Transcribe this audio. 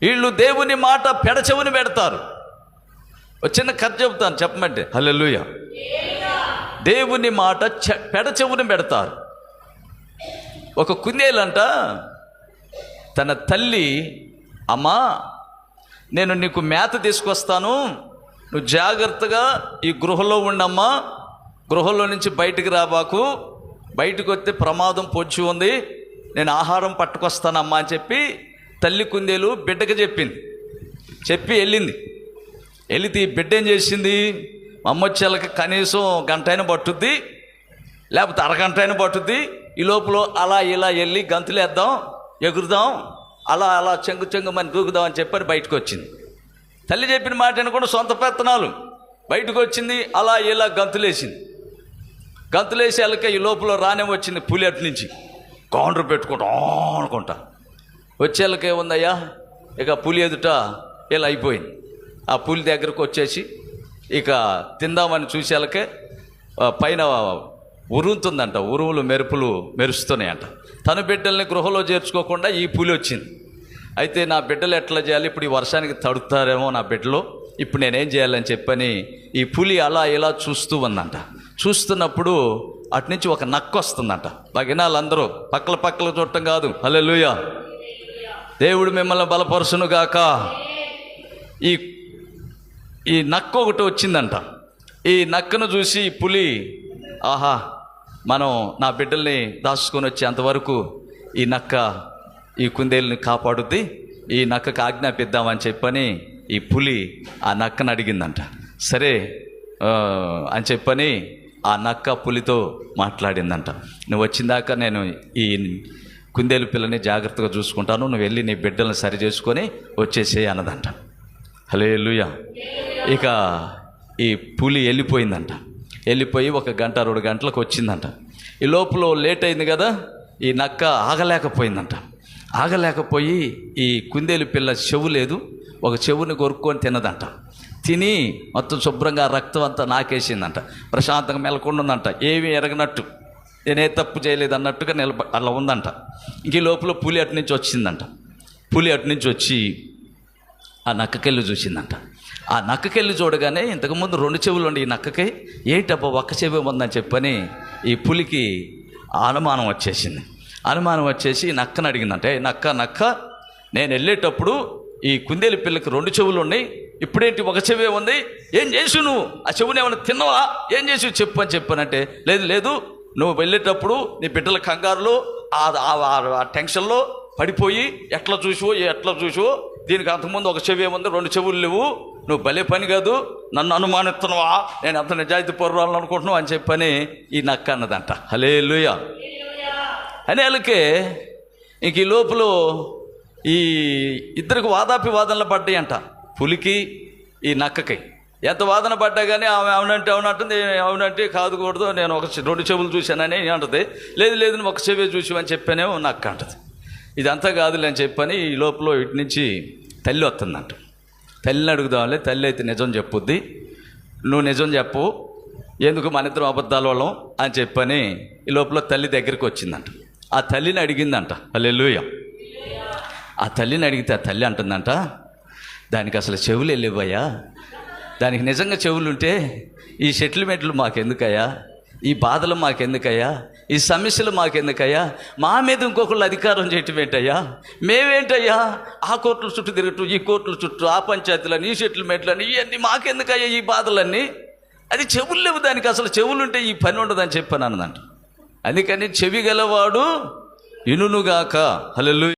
వీళ్ళు దేవుని మాట పెడచెవుని పెడతారు. ఒక చిన్న కథ చెబుతాను చెప్పమంటే. హల్లెలూయా. దేవుని మాట చె- పెడచెవుని పెడతారు. ఒక కుందేలంట తన తల్లి అమ్మా నేను నీకు మేత తీసుకొస్తాను. నువ్వు జాగ్రత్తగా ఈ గృహలో ఉండమ్మా. గృహలో నుంచి బయటికి రాబాకు బయటకు వస్తే ప్రమాదం పొంచి ఉంది. నేను ఆహారం పట్టుకొస్తానమ్మా అని చెప్పి తల్లి కుందేలు బిడ్డకి చెప్పింది. చెప్పి వెళ్ళింది. వెళితే ఈ బిడ్డ ఏం చేసింది? మమ్మొచ్చేళ్ళకి కనీసం గంట అయినా పట్టుద్ది లేకపోతే అరగంట అయినా పట్టుద్ది. ఈ లోపల అలా ఇలా వెళ్ళి గంతులేద్దాం ఎగురుదాం అలా అలా చెంగు చెంగు మని దూకుదాం అని చెప్పని బయటకు వచ్చింది. తల్లి చెప్పిన మాట కూడా సొంత పెత్తనాలు. బయటకు వచ్చింది అలా ఇలా గంతులేసింది గంతులేసి వెళ్ళక ఈ లోపల రానే వచ్చింది పులి అటు నుంచి. కౌంటర్ పెట్టుకుంటా అనుకుంటా వచ్చేళ్ళకే ఉందయ్యా ఇక పులి ఎదుట ఇలా అయిపోయింది. ఆ పులి దగ్గరకు వచ్చేసి ఇక తిందామని చూసేళ్ళకే పైన ఉరుముతుందంట ఉరువులు మెరుపులు మెరుస్తున్నాయంట. తన బిడ్డల్ని గృహలో చేర్చుకోకుండా ఈ పులి వచ్చింది. అయితే నా బిడ్డలు ఎట్లా చేయాలి? ఇప్పుడు ఈ వర్షానికి తడుతారేమో నా బిడ్డలు. ఇప్పుడు నేనేం చేయాలని చెప్పని ఈ పులి అలా ఇలా చూస్తూ ఉందంట. చూస్తున్నప్పుడు అటు నుంచి ఒక నక్క వస్తుందంట. భగినాలందరూ పక్కల పక్కల చూడటం కాదు. హల్లెలూయా. దేవుడు మిమ్మల్ని బలపరుసును గాక. ఈ ఈ నక్క ఒకటి వచ్చిందంట. ఈ నక్కను చూసి పులి ఆహా మనం నా బిడ్డల్ని దాచుకొని వచ్చేంతవరకు ఈ నక్క ఈ కుందేలుని కాపాడుద్ది. ఈ నక్కకు ఆజ్ఞాపిద్దామని చెప్పని ఈ పులి ఆ నక్కను అడిగిందంట. సరే అని చెప్పని ఆ నక్క పులితో మాట్లాడిందంట. నువ్వు వచ్చిందాక నేను ఈ కుందేలు పిల్లని జాగ్రత్తగా చూసుకుంటాను. నువ్వు వెళ్ళి నీ బిడ్డలను సరి చేసుకొని వచ్చేసేయి అన్నదంట. హలే ఇక ఈ పులి వెళ్ళిపోయిందంట. వెళ్ళిపోయి ఒక గంట రెండు గంటలకు వచ్చిందంట. ఈ లోపల లేట్ అయింది కదా ఈ నక్క ఆగలేకపోయిందంట. ఆగలేకపోయి ఈ కుందేలు పిల్ల చెవు లేదు ఒక చెవుని కొరుక్కొని తినదంట తిని మొత్తం శుభ్రంగా రక్తం అంతా నాకేసిందంట. ప్రశాంతంగా మెలకుండా ఉందంట. ఏమీ ఎరగనట్టు. నేనే తప్పు చేయలేదు అన్నట్టుగా నిలబ అలా ఉందంట. ఇంక లోపల పులి అటు నుంచి వచ్చిందంట. పులి అటు నుంచి వచ్చి ఆ నక్కకెళ్ళి చూసిందంట. ఆ నక్కకెళ్ళి చూడగానే ఇంతకుముందు రెండు చెవులు ఉండి ఈ నక్కకి ఏంటబ్బా ఒక్క చెవి ఉందని చెప్పని ఈ పులికి అనుమానం వచ్చేసింది. అనుమానం వచ్చేసి ఈ నక్కను అడిగిందంట నక్క నక్క నేను వెళ్ళేటప్పుడు ఈ కుందేలు పిల్లకి రెండు చెవులు ఉన్నాయి ఇప్పుడేంటి ఒక చెవే ఉంది? ఏం చేసు నువ్వు ఆ చెవుని ఏమైనా తిన్నావా? ఏం చేసి చెప్పు అని చెప్పానంటే లేదు లేదు నువ్వు వెళ్ళేటప్పుడు నీ బిడ్డల కంగారులో ఆ- టెన్షన్లో పడిపోయి ఎట్లా చూసావో ఎట్లా చూసావో దీనికి అంతకుముందు ఒక చెవి ఏముంది? రెండు చెవులు లేవు. నువ్వు భలే పని కాదు నన్ను అనుమానిస్తున్నావా? నేను అంత నిజాయితీ పొర్రాలను అనుకుంటున్నావు అని చెప్పని ఈ నక్క అన్నదంట. హలే అని వాళ్ళకే ఇంక ఈ లోపల ఈ ఇద్దరికి వాదాపి వాదనలు పడ్డాయి అంట పులికి ఈ నక్కకి. ఎంత వాదన పడ్డా కానీ ఆమె అవునంటే అవునంటుంది అవునంటే కాదు కూడదు నేను ఒక చె- రెండు చెవులు చూశానని అంటది. లేదు లేదు ఒక చెవి చూసామని చెప్పానే నాకు అంటది. ఇదంతా కాదులే అని చెప్పని ఈ లోపల ఇటు నుంచి తల్లి వస్తుందంట. తల్లిని అడుగుదాంలే తల్లి అయితే నిజం చెప్పుద్ది. నువ్వు నిజం చెప్పు ఎందుకు మన ఇద్దరం అబద్ధాల వాళ్ళం అని చెప్పని ఈ లోపల తల్లి దగ్గరికి వచ్చిందంట. ఆ తల్లిని అడిగిందంట అల్లెలుయ ఆ తల్లిని అడిగితే ఆ తల్లి అంటుందంట దానికి అసలు చెవులు వెళ్ళిపోయా? దానికి నిజంగా చెవులుంటే ఈ సెటిల్మెంట్లు మాకెందుకయ్యా? ఈ బాధలు మాకెందుకయ్యా? ఈ సమస్యలు మాకెందుకయ్యా? మా మీద ఇంకొకళ్ళు అధికారం చేయటం ఏంటయ్యా మేమేంటయ్యా? ఆ కోర్టుల చుట్టూ తిరగటం ఈ కోర్టుల చుట్టూ ఆ పంచాయతీలని ఈ సెటిల్మెంట్లని ఇవన్నీ మాకెందుకయ్యా ఈ బాధలన్నీ? అది చెవులు లేవు దానికి అసలు చెవులుంటే ఈ పని ఉండదని చెప్పాను అన్నదంట. అందుకని చెవి గలవాడు ఇనునుగాక. హలో